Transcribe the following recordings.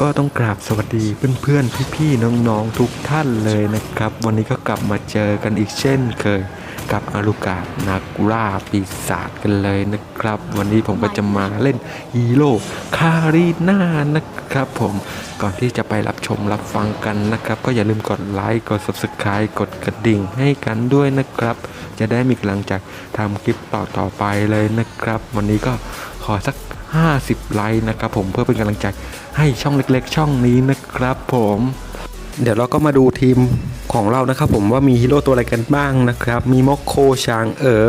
ก็ต้องกราบสวัสดีเพื่อนๆ พี่ๆ น้องๆ ทุกท่านเลยนะครับ วันนี้ก็กลับมาเจอกันอีกเช่นเคยกับอารุกานักล่าปีศาจกันเลยนะครับ วันนี้ผมก็จะมาเล่นฮีโร่คารีน่านะครับผมก่อนที่จะไปรับชมรับฟังกันนะครับ ก็อย่าลืมกดไลค์กด subscribe กดกระดิ่งให้กันด้วยนะครับ จะได้มีกำลังใจทำคลิปต่อๆไปเลยนะครับ วันนี้ก็ขอสัก 50 ไลค์นะครับผมเพื่อเป็นกำลังใจให้ช่องเล็กๆ ช่องนี้นะครับผมเดี๋ยวเราก็มาดูทีมของเรานะครับผมว่ามีฮีโร่ตัวอะไรกันบ้างนะครับ มีมอกโคชางเอ๋อ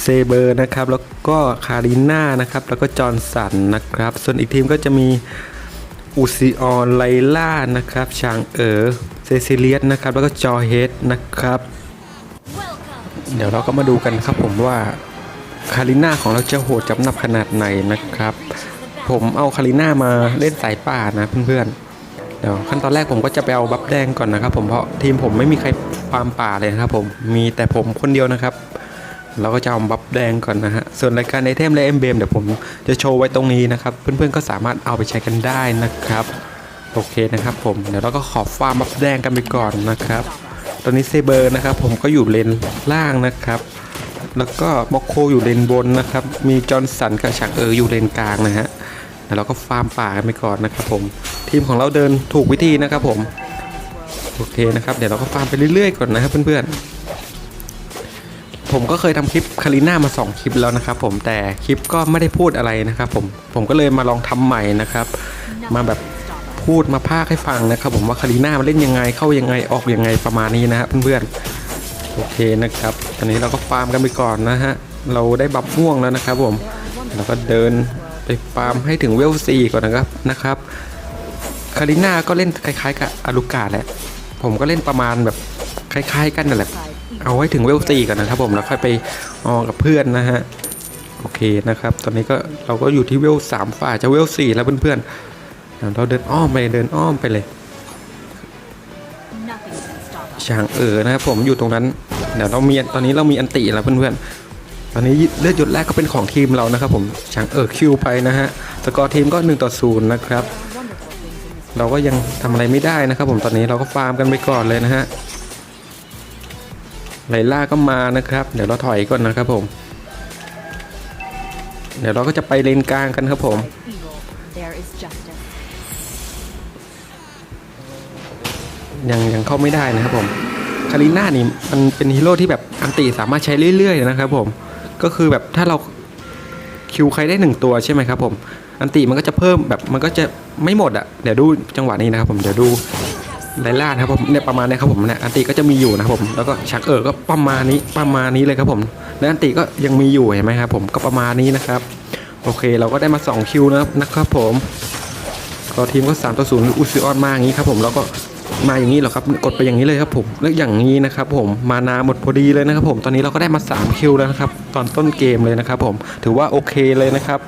เซเบอร์นะครับ แล้วก็คาริน่านะครับ แล้วก็จอร์นสันนะครับ ส่วนอีกทีมก็จะมีอูซิออนไลล่านะครับชางเอ๋อเซซิเลียสนะครับ แล้วก็จอเฮดนะครับ เดี๋ยวเราก็มาดูกันครับผมว่า คาริน่าของเราจะโหดจับนับขนาดไหนนะครับ ผมเอาคาริน่ามาเล่นสายป่านะเพื่อนๆเดี๋ยวขั้นตอนแรกผมก็จะไปเอาบัฟแดงก่อนนะครับ ผมเพราะทีมผมไม่มีใครฟาร์มป่าเลยนะครับ ผมมีแต่ผมคนเดียวนะครับ เราก็จะเอาบัฟแดงก่อนนะฮะส่วนรายการไอเทมและเอ็มเบมเดี๋ยวผมจะโชว์ไว้ตรงนี้นะครับ เพื่อนๆก็สามารถเอาไปใช้กันได้นะครับโอเคนะครับผมเดี๋ยวเราก็ขอฟาร์มบัฟแดงกันไปก่อนนะครับ ตอนนี้เซเบอร์นะครับ ผมก็อยู่เลนล่างนะครับ แล้วก็มอกโคอยู่เลนบนนะครับ มีจอร์นสันกับฉากเอออยู่เลนกลางนะฮะแล้วเราก็ฟาร์มป่ากันไปก่อนนะครับผม ทีมของเราเดินถูกวิธีนะครับผม โอเคนะครับ เดี๋ยวเราก็ฟาร์มไปเรื่อยๆก่อนนะครับเพื่อนๆ ผมก็เคยทำคลิปคาริน่ามา 2 คลิปแล้วนะครับผม แต่คลิปก็ไม่ได้พูดอะไรนะครับผม ผมก็เลยมาลองทำใหม่นะครับ มาแบบพูดมาพากให้ฟังนะครับผมว่าคาริน่ามันเล่นยังไงเข้ายังไงออกยังไงประมาณนี้นะครับเพื่อนๆ โอเคนะครับ ตอนนี้เราก็ฟาร์มกันไปก่อนนะฮะ เราได้บับม่วงแล้วนะครับผม เราก็เดินไปฟาร์มให้ถึงเวลซีก่อนนะครับนะครับ คาริน่าก็เล่นคล้ายๆ กับอารุกาแหละ ผมก็เล่นประมาณแบบคล้าย ๆ กันนั่นแหละ เอาไว้ถึงเวลซีก่อนนะครับผม แล้วค่อยไปออกกับเพื่อนนะฮะ โอเคนะครับ ตอนนี้ก็เราก็อยู่ที่เวลสามฝ่าจะเวลสี่แล้วเพื่อนๆเราเดินอ้อมไปเดินอ้อมไปเลย ช่างเออนะครับผมอยู่ตรงนั้นเดี๋ยวเรามีตอนนี้เรามีอันติแล้วเพื่อนๆตอนนี้เลือดหยดแรกก็เป็นของทีมเรานะครับผมช่างเออคิวไปนะฮะสกอร์ทีมก็1ต่อ0นะครับ เราก็ยังทำอะไรไม่ได้นะครับ ผมตอนนี้เราก็ฟาร์มกันไปก่อนเลยนะฮะไลล่าก็มานะครับ เดี๋ยวเราถอยก่อนนะครับผม เดี๋ยวเราก็จะไปเลนกลางกันครับผม ยังยังเข้าไม่ได้นะครับผมคาริน่านี่มันเป็นฮีโร่ที่แบบอันติสามารถใช้เรื่อยๆนะครับผมก็คือแบบถ้าเราคิวใครได้หนึ่งตัวใช่ไหมครับผมอันติมันก็จะเพิ่มแบบมันก็จะไม่หมดอะเดี๋ยวดูจังหวะนี้นะครับผมเดี๋ยวดูไลล่านะครับผมเนี่ยประมาณนี้ครับผมเนี่ยอันติก็จะมีอยู่นะครับผมแล้วก็ชักเออก็ประมาณนี้ประมาณนี้เลยครับผมและอันติก็ยังมีอยู่เห็นไหมครับผมก็ประมาณนี้นะครับโอเคเราก็ได้มา2คิวนะครับนะครับผมก็ทีมก็3ต่อ0อุซิออนมาอย่างนี้ครับผมแล้วก็ มาอย่างนี้เหรอครับกดไปอย่างนี้เลยครับผมแล้วอย่างนี้นะครับผมมานาหมดพอดีเลยนะครับผมตอนนี้เราก็ได้มา3คิวแล้วนะครับตอนต้นเกมเลยนะครับผมถือว่าโอเคเลยนะครับ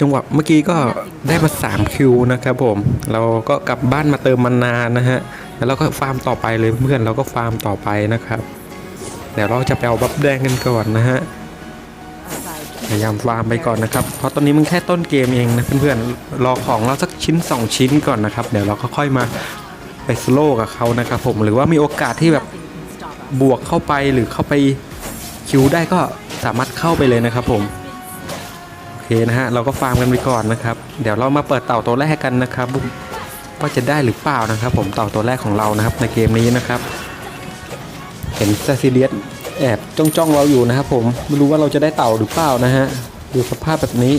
จังหวะเมื่อกี้ก็ได้มา3คิวนะครับผมเราก็กลับบ้านมาเติมมานานนะฮะแล้วเราก็ฟาร์มต่อไปเลยเพื่อนเราก็ฟาร์มต่อไปนะครับเดี๋ยวเราจะไปเอาบัฟแดงกันก่อนนะฮะพยายามฟาร์มไปก่อนนะครับ เพราะตอนนี้มันแค่ต้นเกมเองนะเพื่อนๆ รอของเราสักชิ้น 2 ชิ้นก่อนนะครับ เดี๋ยวเราก็ค่อยมา ไปสโลกับเขานะครับผมหรือว่ามีโอกาสที่แบบบวกเข้าไปหรือเข้าไปคิวได้ก็สามารถเข้าไปเลยนะครับผมโอเคนะฮะเราก็ฟาร์มกันไปก่อนนะครับ เดี๋ยวเรามาเปิดเต่าตัวแรกกันนะครับว่าจะได้หรือเปล่านะครับ ผมเต่าตัวแรกของเรานะครับ ในเกมนี้นะครับ เห็นซาซิเลียสแอบจ้องจ้องเราอยู่นะครับผมไม่รู้ว่าเราจะได้เต่าหรือเปล่านะฮะดูสภาพแบบนี้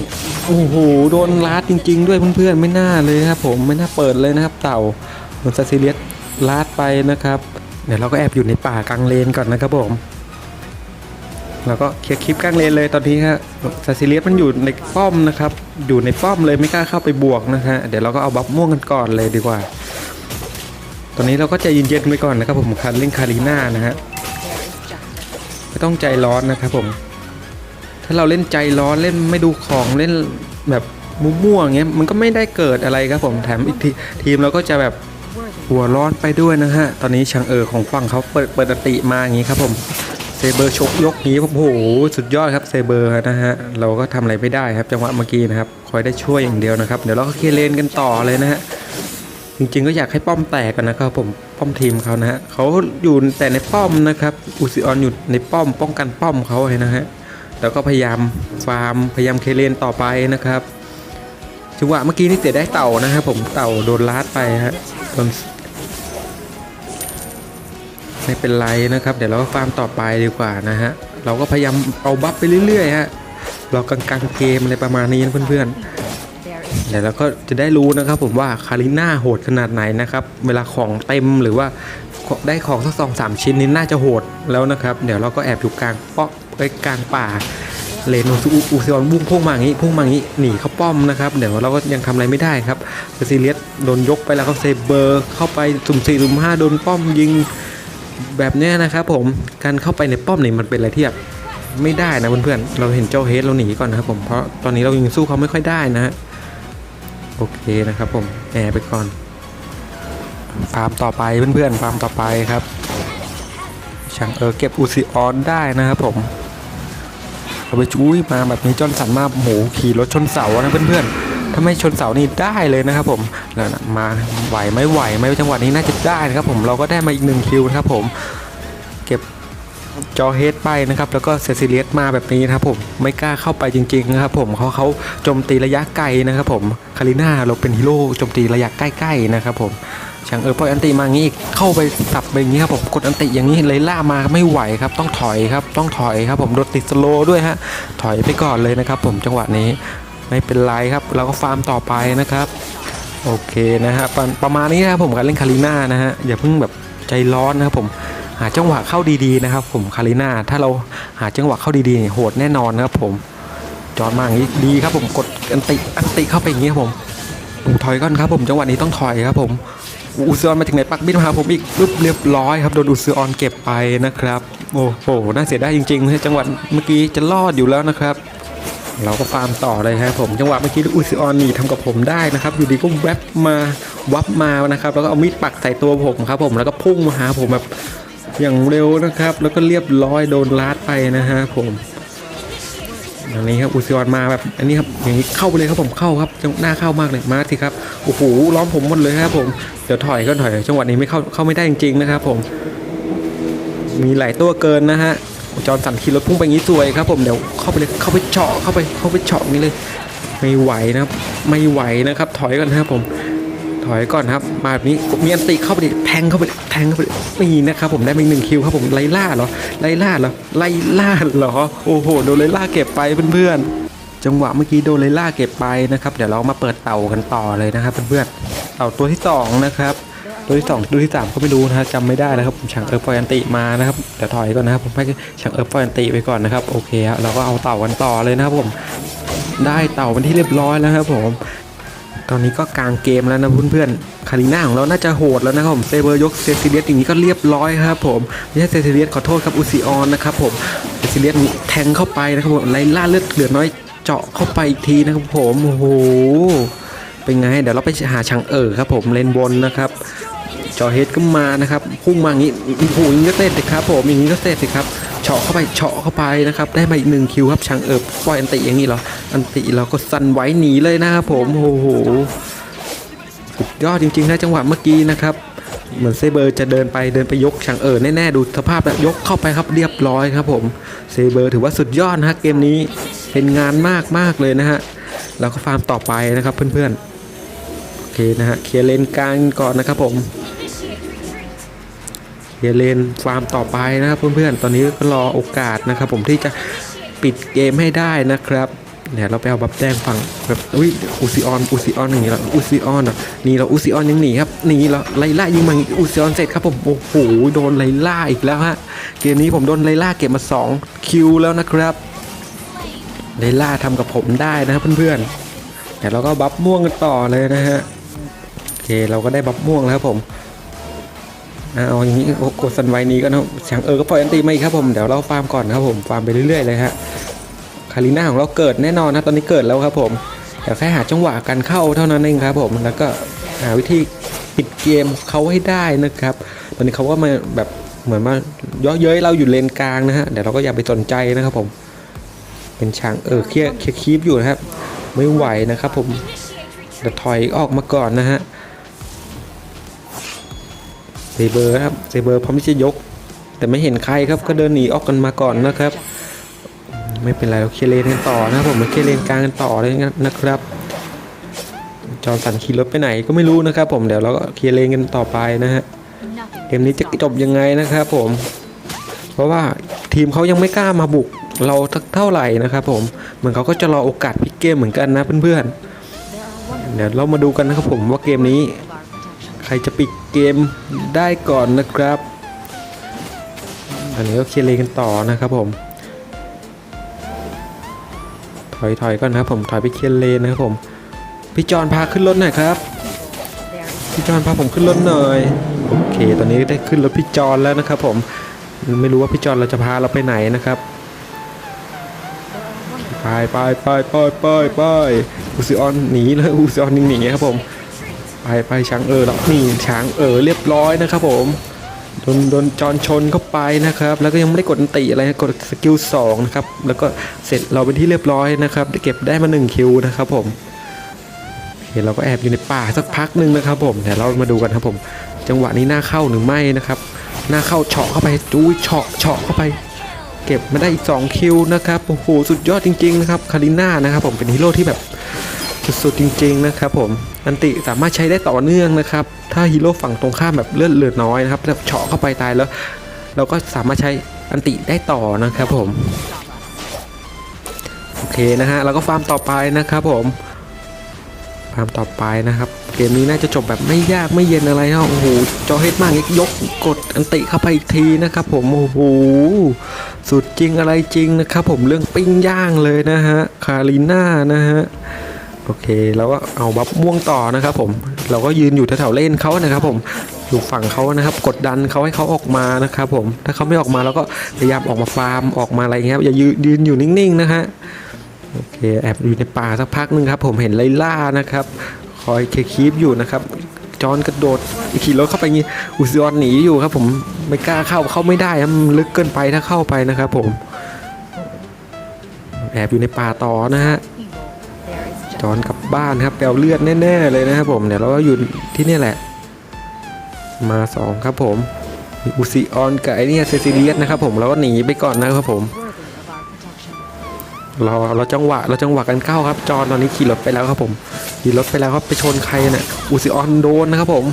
โอ้โหโดนลาดจริง ๆ ด้วยเพื่อนๆไม่น่าเลยครับผมไม่น่าเปิดเลยนะครับ เต่า ซาซิเลียสลาดไปนะครับ เดี๋ยวเราก็แอบอยู่ในป่ากลางเลนก่อนนะครับผมเราก็เคลียร์คลิปกลางเลนเลยตอนนี้ฮะซาซิเลียสมันอยู่ในป้อมนะครับ อยู่ในป้อมเลยไม่กล้าเข้าไปบวกนะฮะเดี๋ยวเราก็เอาบัฟม่วงกันก่อนเลยดีกว่า ตอนนี้เราก็ใจเย็นๆไปก่อนนะครับผมคันเล่นคารีน่านะฮะไม่ต้องใจร้อนนะครับผม ถ้าเราเล่นใจร้อนเล่นไม่ดูของเล่นแบบมั่วๆเงี้ยมันก็ไม่ได้เกิดอะไรครับผมแถมอีกทีทีมเราก็จะแบบ หัวร้อนไปด้วยนะฮะ ตอนนี้ชังเออของฝั่งเขาเปิดเปิดอติมาอย่างงี้ครับผมเซเบอร์ชกยกนี้โอ้โหสุดยอดครับเซเบอร์นะฮะเราก็ทำอะไรไม่ได้ครับจังหวะเมื่อกี้นะครับคอยได้ช่วยอย่างเดียวนะครับเดี๋ยวเราก็เคลียร์เลนกันต่อเลยนะฮะจริงๆก็อยากให้ป้อมแตกกันนะครับผมป้อมทีมเขานะฮะเขาอยู่แต่ในป้อมนะครับอุซิออนอยู่ในป้อมป้องกันป้อมเขาเลยนะฮะแล้วก็พยายามฟาร์มพยายามเคลียร์เลนต่อไปนะครับจังหวะเมื่อกี้นี่เสียได้เต่านะครับผมเต่าโดนลาดไปฮะโดน ไม่เป็นไรนะครับ เดี๋ยวเราก็ฟาร์มต่อไปดีกว่านะฮะ เราก็พยายามเอาบัฟไปเรื่อยๆฮะ เรากลางๆเกมอะไรประมาณนี้นะเพื่อนๆ เดี๋ยวเราก็จะได้รู้นะครับผมว่าคาริน่าโหดขนาดไหนนะครับ เวลาของเต็มหรือว่าได้ของสักสองสามชิ้นนี้น่าจะโหดแล้วนะครับ เดี๋ยวเราก็แอบอยู่กลางป้อไปกลางป่าเลนอูอูซิออนบุ้งพุ่งมาอย่างนี้พุ่งมาอย่างนี้หนีเข้าป้อมนะครับเดี๋ยวเราก็ยังทำอะไรไม่ได้ครับซีเรียสโดนยกไปแล้วเขาเซเบอร์เข้าไปสุ่มสี่สุ่มห้าโดนป้อมยิง แบบเนี้ยนะครับผมการเข้าไปในป้อมนี่มันเป็นอะไรที่แบบไม่ได้นะเพื่อนๆเราเห็นเจ้าเฮดเราหนีก่อนนะครับผมเพราะตอนนี้เรายังสู้เขาไม่ค่อยได้นะฮะโอเคนะครับผมแอบไปก่อนฟาร์มต่อไปเพื่อนๆฟาร์มต่อไปครับช่างเออเก็บอูซิออนได้นะครับผมเอาไปชุยมาแบบนี้จอนสันมาโหขี่รถชนเสานะเพื่อนๆ ถ้าไม่ชนเสานี่ได้เลยนะครับผมแล้วนะมาไหวไหม่ไหวไหมจังหวะนี้น่าจะได้นะครับผมเราก็ได้มาอีกหนึ่งคิวนะครับผมเก็บจอเฮดไปนะครับแล้วก็เซซิเลียสมาแบบนี้นะครับผมไม่กล้าเข้าไปจริง ๆ นะครับผมเขาเขาโจมตีระยะไกลนะครับผมคาริน่าเราเป็นฮีโร่โจมตีระยะใกล้ๆนะครับผมช่างเออปล่อยอันติมางี้อีกเข้าไปสับไปอย่างนี้ครับผมกดอันติอย่างนี้เลยล่ามาไม่ไหวครับต้องถอยครับต้องถอยครับผมโดนติดสโลด้วยฮะถอยไปก่อนเลยนะครับผมจังหวะนี้ ไม่เป็นไรครับเราก็ฟาร์มต่อไปนะครับ โอเคนะฮะประประมาณนี้นะครับผมการเล่นคาริน่านะฮะอย่าเพิ่งแบบใจร้อนนะครับผมหาจังหวะเข้าดีๆนะครับ ผมคาริน่าถ้าเราหาจังหวะเข้าดีๆเนี่ยโหดแน่นอนนะครับผมจอนมาอย่างนี้ดีครับผมกดอันติอันติเข้าไปอย่างนี้ครับผมถอยก่อนครับผมจังหวะนี้ต้องถอยครับผมอูซออนมาจากไหนปักบินมาหาผมอีกปุ๊บเรียบร้อยครับโดนอูซออนเก็บไปนะครับ โอ้โหน่าเสียดายจริงๆจังหวะเมื่อกี้จะรอดอยู่แล้วนะครับ เราก็ฟาร์มต่อเลยครับผมจังหวะเมื่อกี้อุซิออนนี่ทำกับผมได้นะครับอยู่ดีก็แวบมาวับมานะครับแล้วก็เอามีดปักใส่ตัวผมครับผมแล้วก็พุ่งมาหาผมแบบอย่างเร็วนะครับ แล้วก็เรียบร้อยโดนลาดไปนะฮะผมอันนี้ครับอุซิออนมาแบบอันนี้ครับอย่างนี้เข้าไปเลยครับผมเข้าครับจังหน้าเข้ามากเลยมาสิครับโอ้โหล้อมผมหมดเลยครับผมเดี๋ยวถอยก็ถอยจังหวะนี้ไม่เข้าเข้าไม่ได้จริงๆนะครับผมมีหลายตัวเกินนะฮะ จอนสันขี่รถพุ่งไปงี้สวยครับผมเดี๋ยวเข้าไปเลยเข้าไปเจาะเข้าไปเข้าไปเจาะงนี้เลย ไม่ไหวนะครับ ไม่ไหวนะครับ ถอยก่อนนะครับผม ถอยก่อนครับ มาแบบนี้มีอันติเข้าไปดิแทงเข้าไปแทงเข้าไปดินี่นะครับผมได้มาอีกหนึ่งคิวครับผมไล่ล่าเหรอไล่ล่าเหรอไล่ล่าเหรอโอ้โหโดนไล่ล่าเก็บไปเพื่อนๆจังหวะเมื่อกี้โดนไล่ล่าเก็บไปนะครับ เดี๋ยวเรามาเปิดเต่ากันต่อเลยนะครับเพื่อนๆเต่าตัวที่สองนะครับ ตัวที่สองตัวที่สามก็ไม่รู้นะฮะจำไม่ได้นะครับผมช่างเอิร์ฟฟอยันติมานะครับเดี๋ยวถอยก่อนนะครับผมให้ช่างเอิร์ฟฟอยันติไปก่อนนะครับโอเคฮะเราก็เอาเต่ากันต่อเลยนะครับผมได้เต่าเป็นที่เรียบร้อยแล้วครับผมตอนนี้ก็กลางเกมแล้วนะเพื่อนๆ คาริน่าของเราน่าจะโหดแล้วนะครับผมเซเบอร์ยกเซซิเลียสอย่างนี้ก็เรียบร้อยครับผมไม่ใช่เซซิเลียสขอโทษครับอุซิออนนะครับผมเซซิเลียสแทงเข้าไปนะครับผมไล่ล่าเลือดเหลือน้อยเจาะเข้าไปอีกทีนะครับผมโอ้โหเป็นไง เดี๋ยวเราไปหาช่งเอ๋อครับผมเลนบนนะครับ จอเฮดก็มานะครับพุ่งมาอย่างนี้โอ้โหอย่างนี้ก็เสร็จสิครับผมอย่างนี้ก็เสร็จสิครับเฉาะเข้าไปเฉาะเข้าไปนะครับได้มาอีกหนึ่งคิวครับช่างเอิบปล่อยอันติอย่างนี้เหรออันติเราก็สั่นไหวหนีเลยนะครับผมโอ้โหสุดยอดจริงๆนะจังหวะเมื่อกี้นะครับเหมือนเซเบอร์จะเดินไปเดินไปยกช่างเอิบแน่ๆดูสภาพแล้วยกเข้าไปครับเรียบร้อยครับผมเซเบอร์ถือว่าสุดยอดนะฮะเกมนี้เป็นงานมากมากๆเลยนะฮะเราก็ฟาร์มต่อไปนะครับเพื่อนๆโอเคนะฮะเคลียร์เลนกลางก่อนนะครับผม เยร์เลนฟาร์มต่อไปนะครับเพื่อนๆ ตอนนี้ก็รอโอกาสนะครับ ผมที่จะปิดเกมให้ได้นะครับเดี๋ยวเราไปเอาบับแดงฝั่งแบบอุ้ยอูซิออนอูซิออนอย่างนี้แล้วอูซิออนอะนี่เราอูซิออนยังหนีครับหนีแล้วไล่ล่ายิงมาอูซิออนเสร็จครับผมโอ้โหโดนไล่ล่าอีกแล้วฮะเกมนี้ผมโดนไล่ล่าเก็บมา2คิวแล้วนะครับไล่ล่าทำกับผมได้นะครับเพื่อนๆเดี๋ยวเราก็บัฟม่วงกันต่อเลยนะฮะโอเคเราก็ได้บัฟม่วงแล้วครับผม เอาอย่างนี้กดสันไวนี้ก็นะช่างเออก็ปล่อยอันตีมาอีกครับผมเดี๋ยวเราฟาร์มก่อนครับผมฟาร์มไปเรื่อยๆเลยฮะคาริน่าของเราเกิดแน่นอนนะตอนนี้เกิดแล้วครับผมเดี๋ยวแค่หาจังหวะการเข้าเท่านั้นเองครับผมแล้วก็หาวิธีปิดเกมเขาให้ได้นะครับ ตอนนี้เขาก็มาแบบเหมือนว่าเย่อเย้ยเราอยู่เลนกลางนะฮะเดี๋ยวเราก็อย่าไปสนใจนะครับผม เป็นช้างเออเคลียร์เคลียร์คีบอยู่นะครับ ไม่ไหวนะครับผมเดี๋ยวถอยออกมาก่อนนะฮะ เซเบอร์ครับเซเบอร์พร้อมที่จะยก แต่ไม่เห็นใครครับก็เดินหนีออกกันมาก่อนนะครับ ไม่เป็นไรเราเคลียร์เลนกันต่อนะผมเราเคลียร์เลนกลางกันต่อเลยนะครับ จอร์สันขี่รถไปไหนก็ไม่รู้นะครับ ผมเดี๋ยวเราก็เคลียร์เลนกันต่อไปนะฮะเกมนี้จะจบยังไงนะครับผม เพราะว่าทีมเขายังไม่กล้ามาบุกเราเท่าไหร่นะครับผมเหมือนเขาก็จะรอโอกาสพลิกเกมเหมือนกันนะเพื่อนๆเดี๋ยวเรามาดูกันนะครับผมว่าเกมนี้ รจะปิดเกมได้ก่อนนะครับ อันนี้ก็เคลียร์เลกันต่อนะครับผม ถอยถอยก่อนนะครับผมถอยไปเคลียร์เลนนะครับผม พี่จอนพาขึ้นรถหน่อยครับ พี่จอนพาผมขึ้นรถหน่อย โอเค ตอนนี้ได้ขึ้นรถพี่จอนแล้วนะครับ ผม ไม่รู้ว่าพี่จอนเราจะพาเราไปไหนนะครับไปไปไปไปไปไปอูซิออนหนีเลยอูซิออนหนีครับผม ไปไปช้างเออแล้วนี่ช้างเออเรียบร้อยนะครับผมโดนโดนจอนชนเข้าไปนะครับ แล้วก็ยังไม่ได้กดติอะไรกดสกิลสองนะครับแล้วก็เสร็จเราเป็นที่เรียบร้อยนะครับเก็บได้มาหนึ่งคิวนะครับผมโอเคเราก็แอบอยู่ในป่าสักพักหนึ่งนะครับ ผมเดี๋ยวเรามาดูกันครับผม จังหวะนี้หน้าเข้าหรือไม่นะครับหน้าเข้าเฉาะเข้าไปจู้ยเฉาะเฉาะเข้าไป เก็บมาได้อีก2คิวนะครับโอ้โหสุดยอดจริงๆนะครับคาริน่านะครับผมเป็นฮีโร่ที่แบบ สุดๆจริง ๆ นะครับผม อันติสามารถใช้ได้ต่อเนื่องนะครับ ถ้าฮีโร่ฝั่งตรงข้ามแบบเลือดเหลือน้อยนะครับแบบเฉาะเข้าไปตายแล้ว เราก็สามารถใช้อันติได้ต่อนะครับผม โอเคนะฮะเราก็ฟาร์มต่อไปนะครับผมฟาร์มต่อไปนะครับ เกมนี้น่าจะจบแบบไม่ยากไม่เย็นอะไรนะโอ้โหจอเฮดมากยกกดอันติเข้าไปอีกทีนะครับผมโอ้โหสุดจริงอะไรจริงนะครับผมเรื่องปิ้งย่างเลยนะฮะคาริน่านะฮะ โอเคเราก็เอาบัฟม่วงต่อนะครับผมเราก็ยืนอยู่แถวๆเล่นเขานะครับผมอยู่ฝั่งเขานะครับ กดดันเขาให้เขาออกมานะครับผมถ้าเขาไม่ออกมาเราก็พยายามออกมาฟาร์มออกมาอะไรเงี้ยอย่ายืนยืนอยู่นิ่งๆนะฮะโอเคแอบอยู่ในป่าสักพักหนึ่งครับผมเห็นไลล่านะครับคอยเคคีปอยู่นะครับจอนกระโดดขี่รถเข้าไปงี้อุซิออนหนีอยู่ครับ ผมไม่กล้าเข้าเข้าไม่ได้มันลึกเกินไปถ้าเข้าไปนะครับผม แอบอยู่ในป่าต่อนะฮะ จอนกลับบ้านครับแปลวเลือดแน่ๆเลยนะครับผมเดี๋ยวเราก็อยู่ที่นี่แหละ มาสองครับผมอุซิออนกับไอเนี่ยเซซิเลียสนะครับผมเราก็หนีไปก่อนนะครับผมเราเราจังหวะเราจังหวะกันเข้าครับ จอนตอนนี้ขี่รถไปแล้วครับผมขี่รถไปแล้วครับไปชนใครน่ะอุซิออนโดนนะครับผม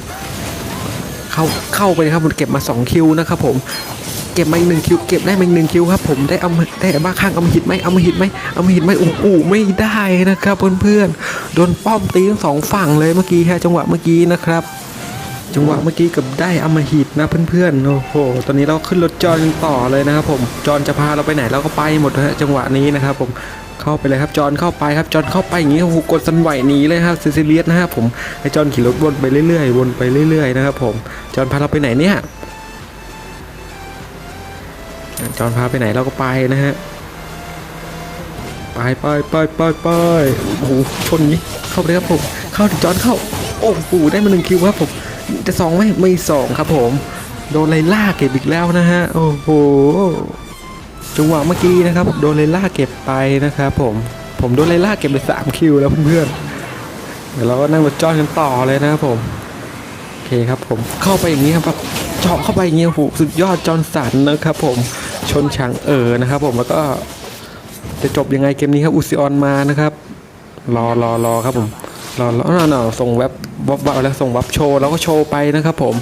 เข้าเข้าไปครับผมเก็บมา 2 คิวนะครับผม ก็บมาอีกหนึ่งคิวเก็บได้มาอีกหนึ่งคิวครับผมได้เอามาได้บ้าข้างเอามาหิดไหมเอามาหิดไหมเอามาหิดไหมโอ้โหไม่ได้นะครับเพื่อนๆโดนป้อมตีทั้งสองฝั่งเลยเมื่อกี้ฮะจังหวะเมื่อกี้นะครับจังหวะเมื่อกี้กับได้เอามาหิดนะเพื่อนๆ โอ้โห ตอนนี้เราขึ้นรถจอนต่อเลยนะครับผม จอนจะพาเราไปไหนเราก็ไปหมดฮะจังหวะนี้นะครับผม เข้าไปเลยครับ จอนเข้าไปครับ จอนเข้าไปอย่างนี้โอ้โหกดสันไหวหนีเลยครับซิซิเลียสนะครับผมให้จอนขี่รถวนไปเรื่อยๆ วนไปเรื่อยๆนะครับผม จอนพาเราไปไหนเนี่ย จอนพาไปไหนเราก็ไปนะฮะ ไปไปไปไปไปโอ้โหชนงนี้เข้าไปเลยครับผม เข้าจอนเข้า โอ้โหได้มาหนึ่งคิวครับผม จะสองไหมไม่สองครับผม โดนไลล่าเก็บอีกแล้วนะฮะ โอ้โห จังหวะเมื่อกี้นะครับ โดนไลล่าเก็บไปนะครับผม ผมโดนไลล่าเก็บไปสามคิวแล้วเพื่อนเดี๋ยวเราก็นั่งรถจอนกันต่อเลยนะครับผมโอเคครับผมเข้าไปอย่างนี้ครับแบบเจาะเข้าไปอย่างนี้โอ้โหสุดยอดจอนสันนะครับผม ชนช้างเอ๋อนะครับผมแล้วก็จะจบยังไงเกมนี้ครับอุซิออนมานะครับรอรอรอครับผมรอรอน่าน่าส่งแว็บวับวับแล้วส่งวับโชว์แล้วก็โชว์ไปนะครับผม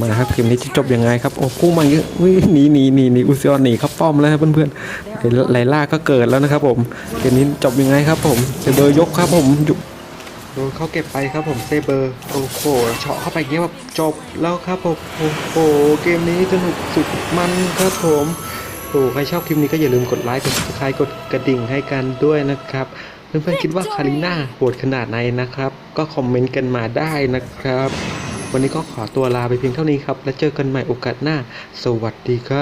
มาครับเกมนี้จะจบยังไงครับโอ้พุ่มาเยอะวิ่หนีหนีหนีหนีอุซิออนหนีเข้าป้อมแล้วเพื่อนๆเห็นไลล่าก็เกิดแล้วนะครับผมเกมนี้จบยังไงครับผมเซเบอร์ยกครับผมยุ โดนเขาเก็บไปครับผมเซเบอร์โอ้โหเฉาะเข้าไปเงี้ยแบบจบแล้วครับผมโอ้โหเกมนี้สนุกสุดมันครับผมโอ้ใครชอบคลิปนี้ก็อย่าลืมกดไลค์กด subscribe กดกระดิ่งให้กันด้วยนะครับเพื่อนๆคิดว่าคาริน่าโหดขนาดไหนนะครับ ก็คอมเมนต์กันมาได้นะครับ วันนี้ก็ขอตัวลาไปเพียงเท่านี้ครับ แล้วเจอกันใหม่โอกาสหน้า สวัสดีครับ